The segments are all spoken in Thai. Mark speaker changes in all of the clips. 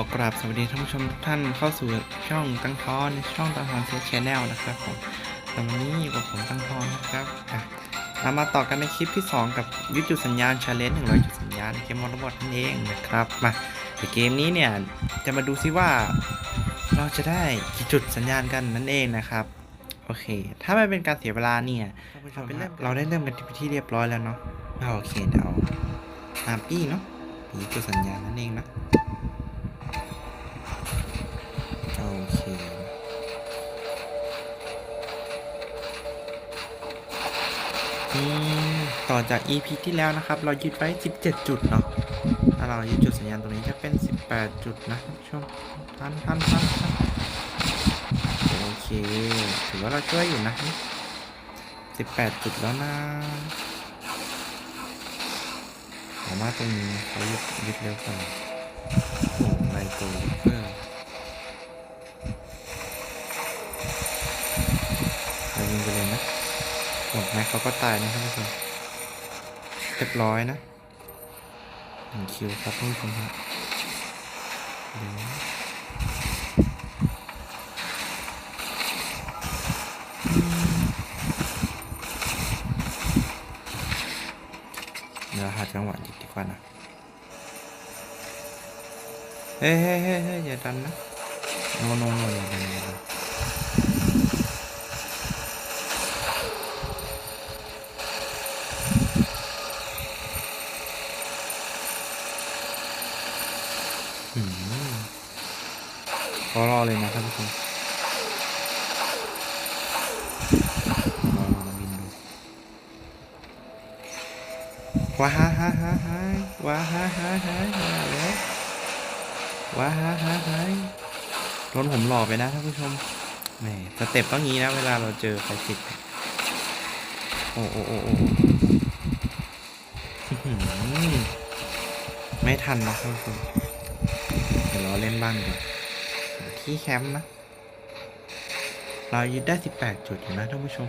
Speaker 1: อกราบสวัสดีท่านผู้ชมทุกท่านเข้าสู่ช่องตั้งทอนช่องตั้งทอนเซชแนลนะครับผมแต่วันนี้อยู่กับผมตั้งทอนนะครับอะเรามาต่อกันในคลิปที่ 2 กับยึดจุดสัญญาณชาเลนจ์100จุดสัญญาณในเกมมอร์บอทนั่นเองนะครับมาในเกมนี้เนี่ยจะมาดูซิว่า เราจะได้กี่จุดสัญญาณกันนั่นเองนะครับโอเค ถ้าไม่เป็นการเสียเวลาเนี่ยเราไปเริ่มเราได้เริ่มกันที่เรียบร้อยแล้วเนาะอะโอเคเดี๋ยวอาปี้เนาะปีจุดสัญญาณนั่นเองนะ เคอืมต่อจาก EP ที่แล้วนะครับ เรายึดไว้ 17 จุดเนาะถ้าเรายึดจุดสัญญาณตรงนี้จะเป็น 18 จุดนะท่านผู้ชมทันทันทันทันโอเค ถือว่าเราช่วยอยู่นะ 18 จุดแล้วนะผมว่าตรงนี้เขายึดยึดเร็วกว่าโอ้ไลโกเกอ เขาก็ตายนะท่านผู้ชมเรียบร้อยนะหนึ่งคิวครับท่านผู้ชมครับเดี๋ยวเดี๋ยวหาจังหวะยิงดีกว่านะเฮ้ยเฮ้ยเฮ้ยเฮ้ยอย่าดันนะโนโนโนอย่าดันอย่าดัน เลยนะท่านผู้ชมรอรอมาบินดูว้าฮ่าฮ่าฮ่าฮ่าว้าฮ่าฮ่าฮ่าฮ่าแล้วว้าฮ่าฮ่าฮ่าโดนผมหลอกไปนะท่านผู้ชมแหมสเต็ปต้องงี้นะ เวลาเราเจอใครติดโอ้โอ้โอ้โอ้ไม่ทันนะท่านผู้ชมเดี๋ยวเราเล่นบ้างดีกว่า ที่แคมป์นะ เรายึดได้ 18 จุดอยู่นะท่านผู้ชม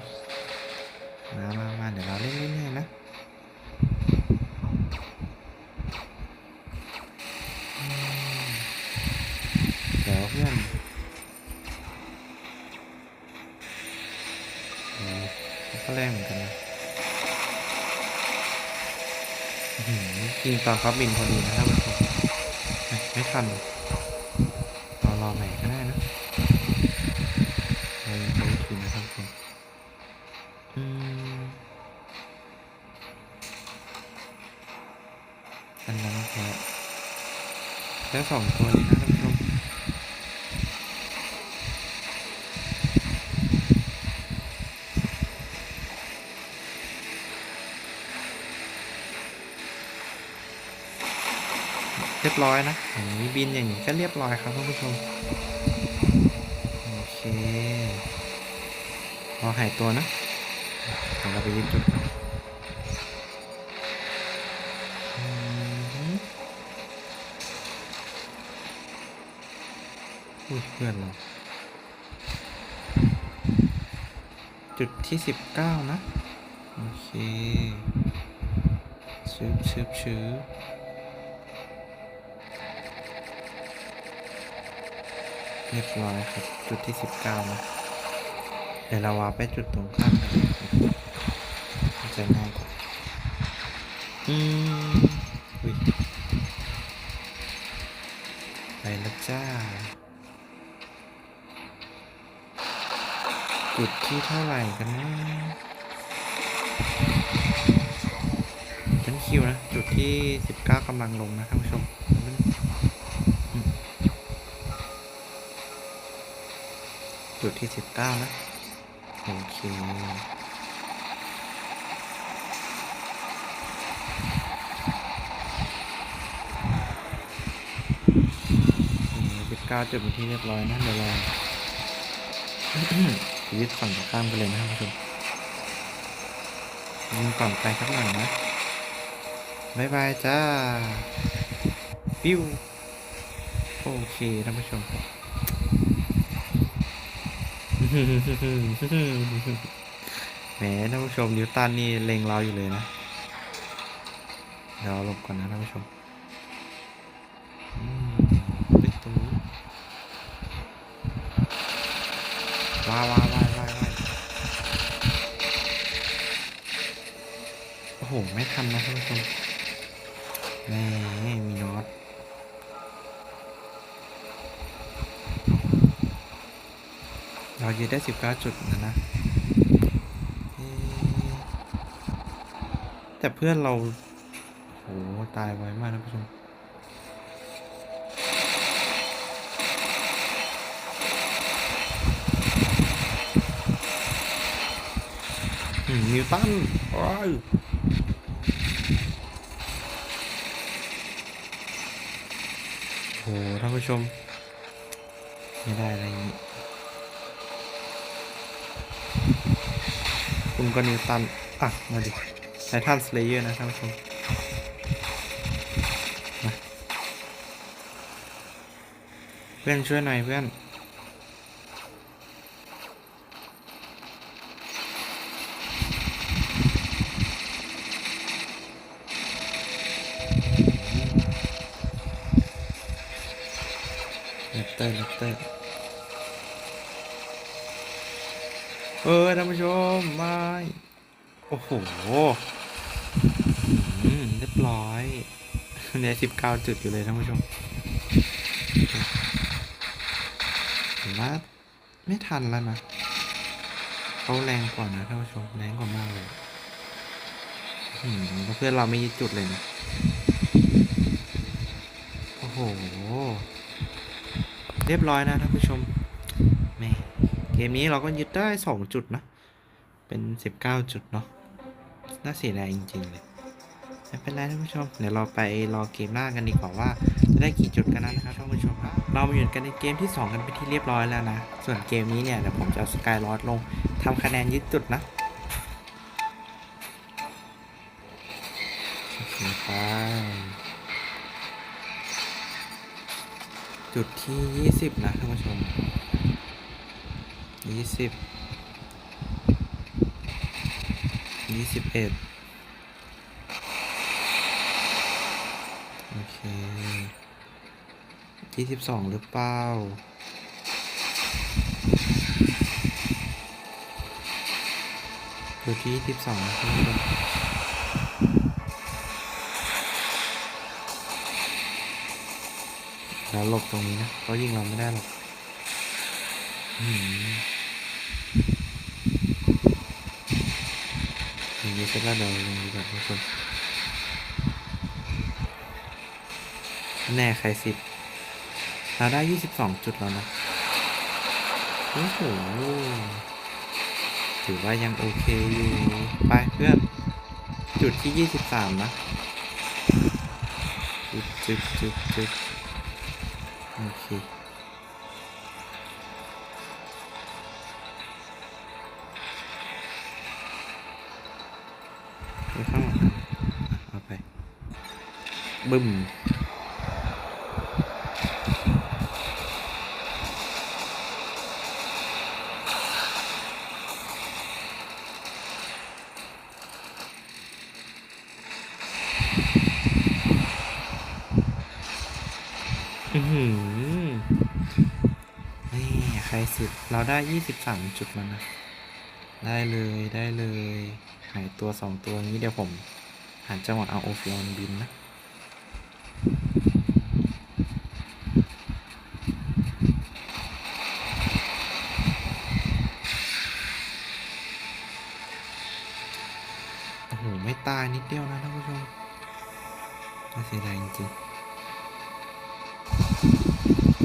Speaker 1: มามามาเดี๋ยวเราเล่นเล่นให้นะเดี๋ยวเพื่อนเขาก็แรงเหมือนกันนะอื้อหือยิงตอนเขาบินพอดีนะท่านผู้ชมไม่ทัน อรอใหม่ก็ได้นะเรายังใช้วิธีนะครับทุกคนอืมอันนั้นแพ้แล้วสองตัวนี้นะท่านผู้ชม ร้อยนะอย่างนี้บินอย่างนี้ก็เรียบร้อยครับท่านผู้ชมโอเครอหายตัวนะเดี๋ยวเราไปยึดจุดอุ้ยเพื่อนเราจุดที่สิบเก้านะ โอเคชืบชืบชืบ รียบร้อยครับ จุดที่สิบเก้านะเดี๋ยวเราวาไปจุดตรงข้ามกันเลยมันจะง่ายกว่าอืมอุ้ยไปแล้วจ้า จุดที่เท่าไหร่กันนะเป็นคิวนะ จุดที่สิบเก้ากำลังลงนะท่านผู้ชมอืม จุดที่สิบเก้านะโอเคสิบเก้าจุดเป็นที่เรียบร้อยนะเดี๋ยวเรายึดฝั่งข้ามกันเลยนะครับผู้ชมยิงก่อนไปสักหน่อยนะบายบายจ้า ปิ้ว โอเคท่านผู้ชม แหมท่านผู้ชมนิวตันนี่เลงเราอยู่เลยนะ เดี๋ยวเราหลบก่อนนะท่านผู้ชม เรายืดได้19จุดนะนะ แต่เพื่อนเราโหตายไวมากนะผู้ชมนิวตันว้ยโหท่านผู้ชม ไม่ได้อะไรอย่างนี้ คุณก็นิวตัน อะ มาดิไททันสเลเยอร์นะท่านผู้ชมเพื่อนช่วยหน่อยเพื่อนเลปเตอร์เลปเตอร์ เออท่านผู้ชมม่โอ้โหเรียบร้อยเนี่ยสิบเก้าจุดอยู่เลยท่านผู้ชมผมว่าไม่ทันแล้วนะเขาแรงกว่านะท่านผู้ชมแรงกว่ามากเลยเพื่อนเราไม่ยึดจุดเลยนะ โอ้โห เรียบร้อยนะท่านผู้ชม เกมนี้เราก็ยึดได้ 2 จุดนะ เป็น 19 จุดเนาะ น่าเสียดายจริง ๆ เลย ไม่เป็นไรท่านผู้ชม เดี๋ยวเราไปรอเกมหน้ากันดีกว่าว่าจะได้กี่จุดกันนะครับท่านผู้ชมครับเรามาอยู่กันในเกมที่ 2 กันไปที่เรียบร้อยแล้วนะ ส่วนเกมนี้เนี่ยเดี๋ยวผมจะเอาสกายลอดลงทำคะแนนยึดจุดนะไปจุดที่ยี่สิบนะท่านผู้ชม ยี่สิบยี่สิบเอ็ดโอเคยี่สิบสองหรือเปล่าจุดที่ยี่สิบสองนะท่านผู้ชมแล้วหลบตรงนี้นะเขายิงเราไม่ได้หรอกอืม อย่างนี้เสร็จแล้วเดี๋ยวลงดีกว่าทุกคนแน่ใครสิบเราได้ยี่สิบสองจุดแล้วนะโอ้โหถือว่ายังโอเคอยู่ ไปเพื่อน จุดที่ยี่สิบสามนะ จุดจุดจุดจุดโอเค บึ้มอือหือนี่ใครสิบเราได้ยี่สิบสามจุดแล้วนะ ได้เลยได้เลย หายตัวสองตัวนี้เดี๋ยวผม หาจังหวะเอาโอฟิออนบินนะ เดียวนะท่านผู้ชมน่าเสียดายจริงๆ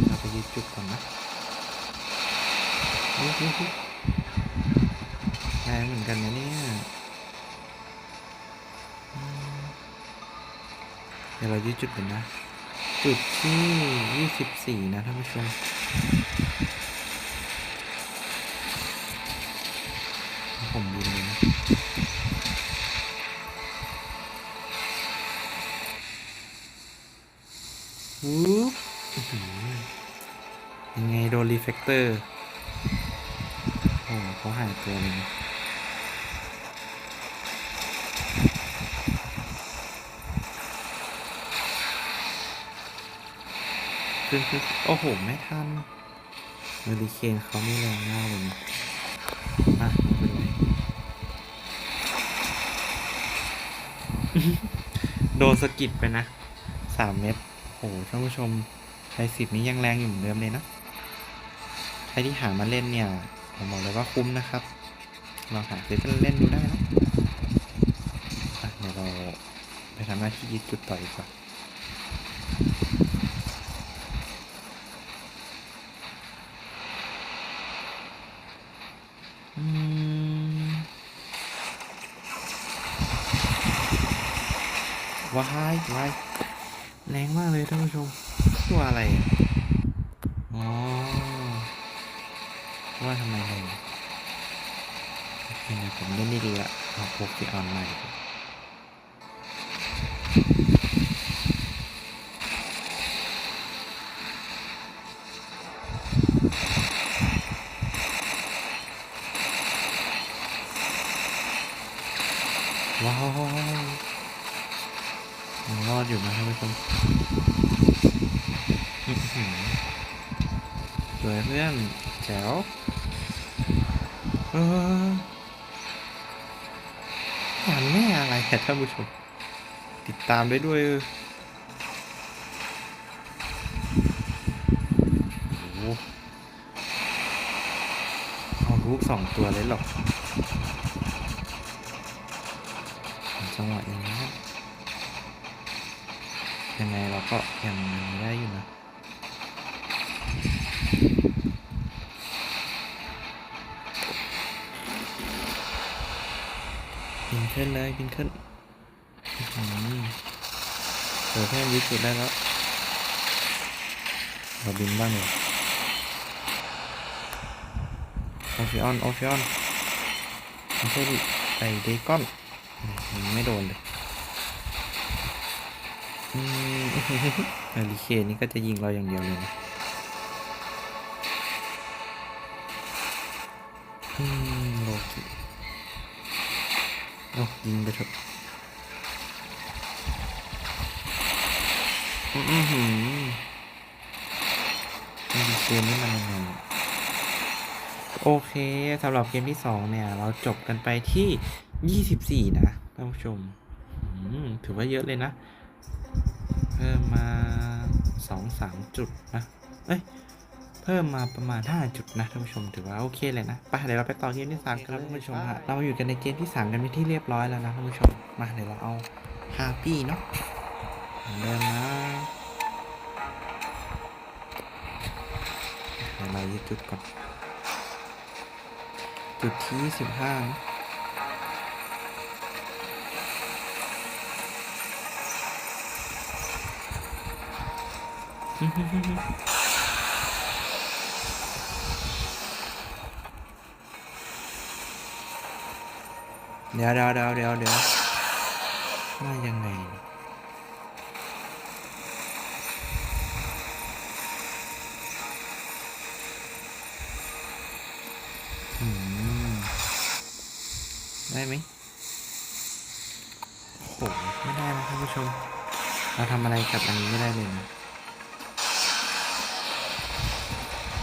Speaker 1: เราไปยึดจุดก่อนนะอุ๊ยอุ๊ยอุ๊ยแรงเหมือนกันนะเนี่ยเดี๋ยวเรายึดจุดก่อนนะ จุดที่ยี่สิบสี่นะท่านผู้ชม ฟกเตอร์ โอ้เขาหายตัวเลยนะขึ้นขึ้นโอ้โห ไม่ทันเฮอริเคนเขาไม่แรงมากเลยนะอะไม่เป็นไรโดนสะกิดไปนะสามเม็ดโอ้โหท่านผู้ชมใช้สิทธิ์นี้ยังแรงอยู่เหมือนเดิมเลยนะ ที่หามาเล่นเนี่ย ผมบอกเลยว่าคุ้มนะครับลองหาซื้อกันเล่นดูได้นะเดี๋ยวเราไปทำหน้าที่ยึดจุดต่ออีกก่อนว้ายวายแรงมากเลยท่านผู้ชมตัวอะไรอ๋อ ว่าทำไมแรงโอเคนะผมเล่นได้ดีละเอาโปเกออนมาดีกว่าว้าวยังรอดอยู่นะท่านผู้ชมสวยเพื่อนแจ๋ว เอออ่านแม่อะไรอะท่านผู้ชม ติดตามได้ด้วยเออโอ้โหเอาลูกสองตัวเลยหรอกจังหวะอย่างนี้ยังไงเราก็ยังได้อยู่นะ บินขึ้นอื้อหือเดี๋ยวแค่ยึดจุดได้แล้ว เราบินบ้างเลยโอฟิออนโอฟิออนไม่ใช่ดิไอเดกอนยิงไม่โดนเลยอืมเฮลิเคนนี่ก็จะยิงเราอย่างเดียวเลยนะอืมโลกิ โอ้ยิงไปเถอะอือหือเฮลิเคนนี่มันยังไงโอเคสำหรับเกมที่สองเนี่ย เราจบกันไปที่24นะท่านผู้ชมถือว่าเยอะเลยนะ เพิ่มมาสองสามจุดนะ เอ้ย พิ่มมาประมาณ 5 จุดนะท่านผู้ชมถือว่าโอเคเลยนะไปเดี๋ยวเราไปต่อเกมที่3กันแล้วท่านผู้ชมฮะเรามาอยู่กันในเกมที่ 3 กันเป็นที่เรียบร้อยแล้วนะท่านผู้ชมมาเดี๋ยวเราเอาฮาปี้เนาะเหมือนเดิมนะเดี๋ยวเรายึดจุดก่อนจุดที่15นะ เดี๋ยวเดี๋ยวเดี๋ยวเดี๋ยวเดี๋ยวมายังไงเนี่ยอืมได้ไหมโอ้โหไม่ได้นะท่านผู้ชม เราทำอะไรกับอันนี้ไม่ได้เลยนะ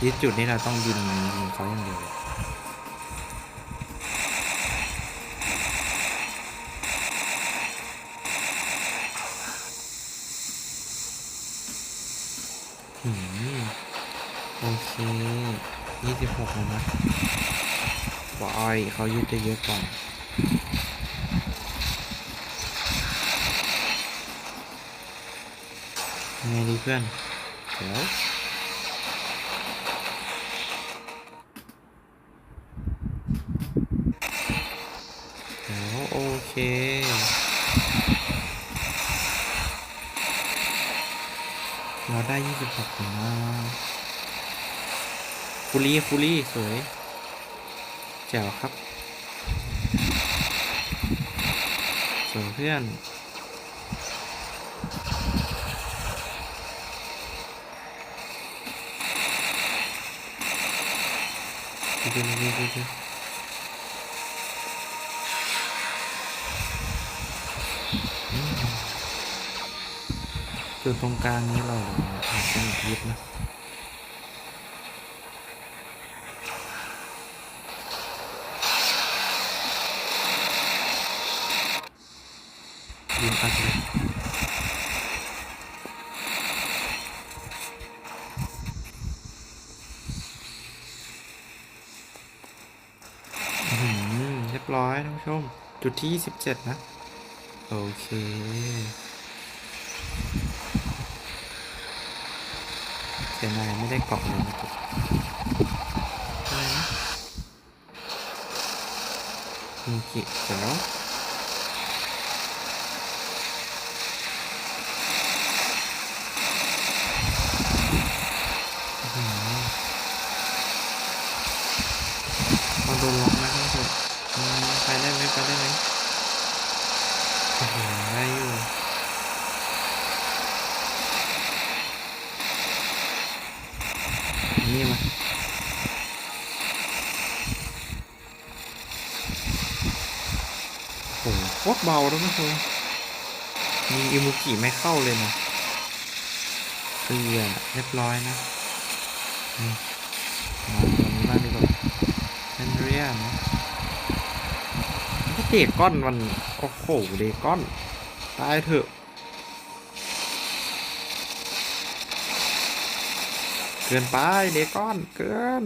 Speaker 1: ยึดจุดนี้เราต้องยิงยิงเขาอย่างเดียวเลย โอเคยี่สิบหกแล้วนะบอยเขายึดจะเยอะกว่าไงดีเพื่อนเดี๋ยว ยี่สิบหกแล้วนะฟูลี่ฟูลี่สวยแจ๋วครับสวยเพื่อนดูดูดูดู่วนตรงกลางนี้เราอาจจะยึดนะยืนอัดเลยเรียบร้อยท่านผู้ชม จุดที่ 27 นะ โอเค เสียนายไม่ได้เกาะเลยนะครับอะไรนะมูกิเจ๋ว นี่มาโอ้โหโคตรเบาแล้วผู้ชมมีอิมุกิไม่เข้าเลยนะเกลือเรียบร้อยนะนี่มาตรงนี้บ้างดีกว่าเป็นเรียนะถ้าเดก้อนมันโอ้โหเดก้อน ตายเถอะ เกินไปเดก้อนเกิน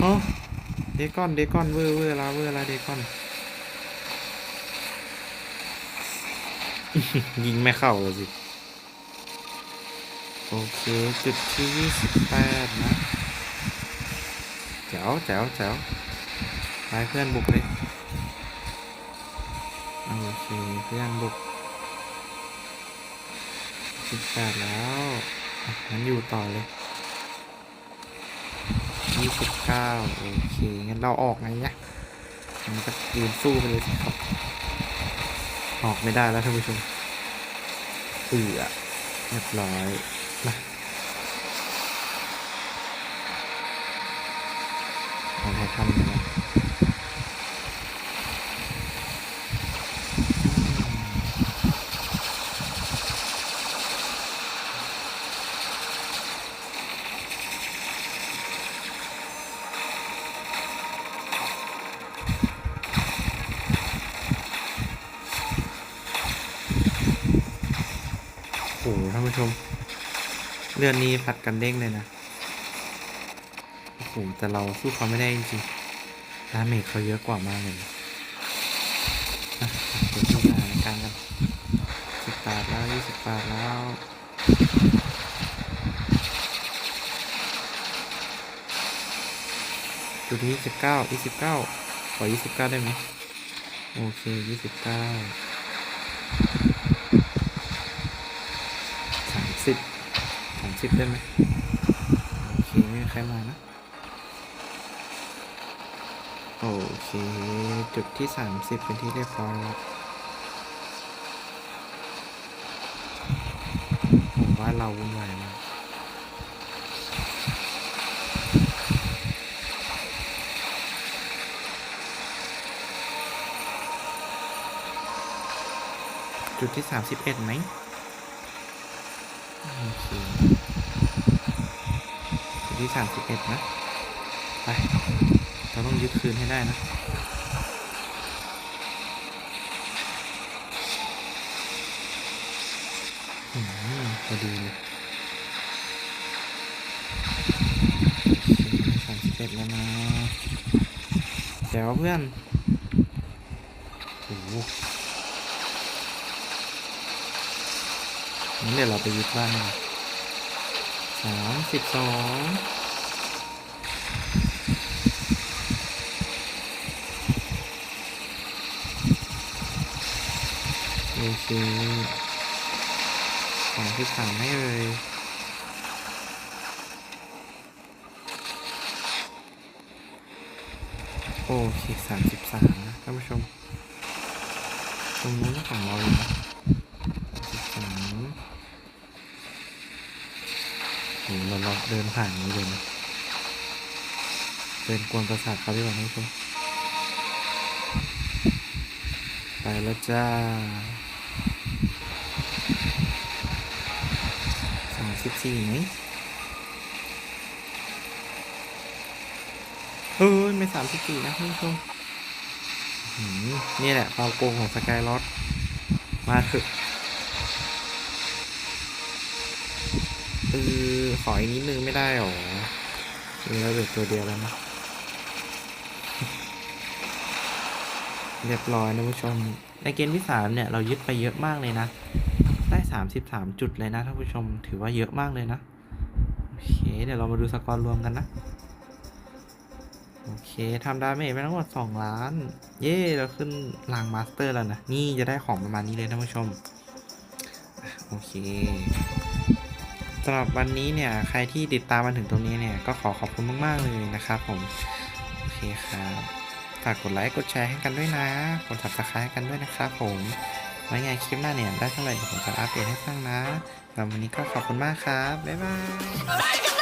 Speaker 1: เอ้าเดก้อนเดก้อนเวอร์เวอร์ละเวอร์ละเดก้อน ยิงไม่เข้าเลยสิ โอเค จุดที่ยี่สิบแปดนะแจ๋วแจ๋วแจ๋วไปเพื่อนบุกเลย เคเพื่อนบุกสิบแปดแล้วงั้นอยู่ต่อเลยยี่สิบเก้าโอเค งั้นเราออกไงเนี่ยมันก็ยืนสู้ไปเลยสิครับ ออกไม่ได้แล้วท่านผู้ชมเอือเรียบร้อยมาเอาให้ทำนะโอ้โหท่านผู้ชม เรือนนี้ผัดกันเด้งเลยนะ โอ้โห แต่เราสู้เขาไม่ได้จริงๆดาเมจเขาเยอะกว่ามากเลยเดี๋ยวดูสถานการณ์กันสิบแปดแล้วยี่สิบแปดแล้วจุดที่ยี่สิบเก้ายี่สิบเก้าขอยี่สิบเก้าได้ไหมโอเคยี่สิบเก้าสามสิบ สิบได้ไหมโอเคไม่มีใครมานะ โอเค จุดที่สามสิบเป็นที่เรียบร้อยแล้วผมว่าเราวุ่นวายมากจุดที่สามสิบเอ็ดไหมโอเค ที่สามสิบเอ็ดนะ ไป เราต้องยึดคืนให้ได้นะอืมพอดีเลยสามสิบเอ็ดแล้วนะแจ๋วเพื่อนโอ้โหงั้นเดี๋ยวเราไปยึดบ้านกัน สามสิบสองโอเคสองที่สามให้เลยโอเคสามสิบสามนะท่านผู้ชม ตรงนู้นของเราอยู่นะ เราเดินผ่านอย่างนี้เลยนะเดินกวนประสาทเขาดีกว่าท่านผู้ชมไปแล้วจ้าสามสิบสี่ไหมเฮ้ยไม่สามสิบสี่นะท่านผู้ชมนี่แหละความโกงของสกายล็อตมาเถอะ ออขออีกนิดนึงไม่ได้หรอมีแล้วเหลือตัวเดียวแล้วนะ เรียบร้อยนะผู้ชม ในเกมที่สามเนี่ยเรายึดไปเยอะมากเลยนะ ได้สามสิบสามจุดเลยนะท่านผู้ชมถือว่าเยอะมากเลยนะ โอเค เดี๋ยวเรามาดูสกอร์รวมกันนะ โอเคทำดาเมจไปทั้งหมดสองล้าน เย่เราขึ้นรางมาสเตอร์แล้วนะ นี่จะได้ของประมาณนี้เลยท่านผู้ชม โอเค สำหรับวันนี้เนี่ยใครที่ติดตามมาถึงตรงนี้เนี่ยก็ขอขอบคุณมาก ๆ เลยนะครับผม โอเคครับฝากกดไลค์กดแชร์ให้กันด้วยนะ กด subscribe กันด้วยนะครับผมไว้ไงคลิปหน้าเนี่ยได้เท่าไหร่เดี๋ยวผมจะอัปเดตให้ฟังนะสำหรับวันนี้ก็ขอบคุณมากครับ บ๊ายบาย